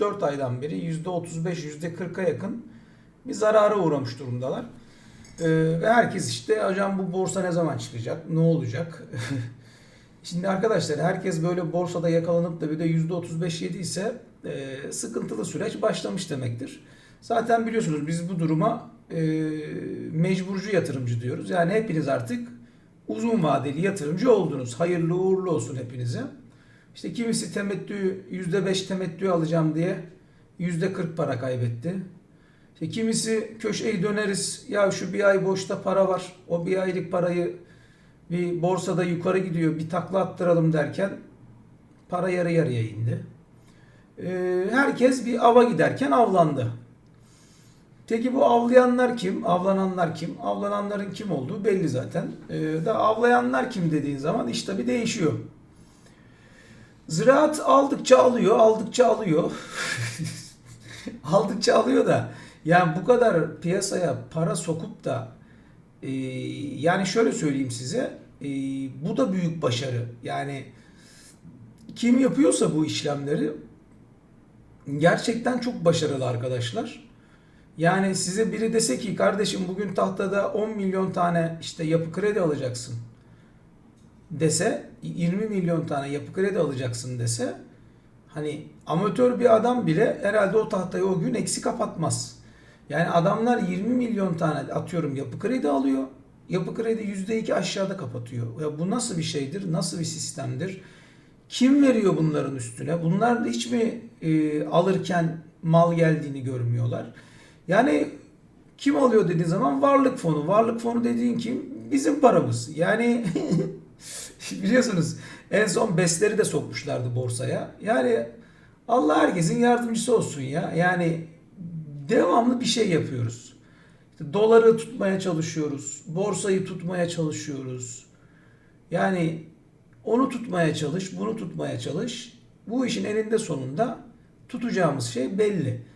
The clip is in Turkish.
4 aydan beri %35-%40'a yakın bir zarara uğramış durumdalar. Ee, ve herkes işte hocam bu borsa ne zaman çıkacak, ne olacak? Şimdi arkadaşlar herkes böyle borsada yakalanıp da bir de %35 yediyse e, sıkıntılı süreç başlamış demektir. Zaten biliyorsunuz biz bu duruma e, mecburcu yatırımcı diyoruz. Yani hepiniz artık uzun vadeli yatırımcı oldunuz. Hayırlı uğurlu olsun hepinize. İşte kimisi temettü %5 temettü alacağım diye %40 para kaybetti. İşte kimisi köşeyi döneriz. Ya şu bir ay boşta para var. O bir aylık parayı bir borsada yukarı gidiyor. Bir takla attıralım derken para yarı yarıya indi. Ee, herkes bir ava giderken avlandı. Peki bu avlayanlar kim? Avlananlar kim? Avlananların kim olduğu belli zaten. Ee, da avlayanlar kim dediğin zaman iş tabi değişiyor. Ziraat aldıkça alıyor, aldıkça alıyor. aldıkça alıyor da yani bu kadar piyasaya para sokup da e, yani şöyle söyleyeyim size e, bu da büyük başarı. Yani kim yapıyorsa bu işlemleri gerçekten çok başarılı arkadaşlar. Yani size biri dese ki kardeşim bugün tahtada 10 milyon tane işte yapı kredi alacaksın dese 20 milyon tane yapı kredi alacaksın dese hani amatör bir adam bile herhalde o tahtayı o gün eksi kapatmaz. Yani adamlar 20 milyon tane atıyorum yapı kredi alıyor. Yapı kredi %2 aşağıda kapatıyor. Ya bu nasıl bir şeydir? Nasıl bir sistemdir? Kim veriyor bunların üstüne? Bunlar da hiç mi e, alırken mal geldiğini görmüyorlar? Yani kim alıyor dediğin zaman varlık fonu. Varlık fonu dediğin kim? Bizim paramız. Yani biliyorsunuz en son BES'leri de sokmuşlardı borsaya. Yani Allah herkesin yardımcısı olsun ya. Yani devamlı bir şey yapıyoruz. İşte doları tutmaya çalışıyoruz. Borsayı tutmaya çalışıyoruz. Yani onu tutmaya çalış, bunu tutmaya çalış. Bu işin eninde sonunda tutacağımız şey belli.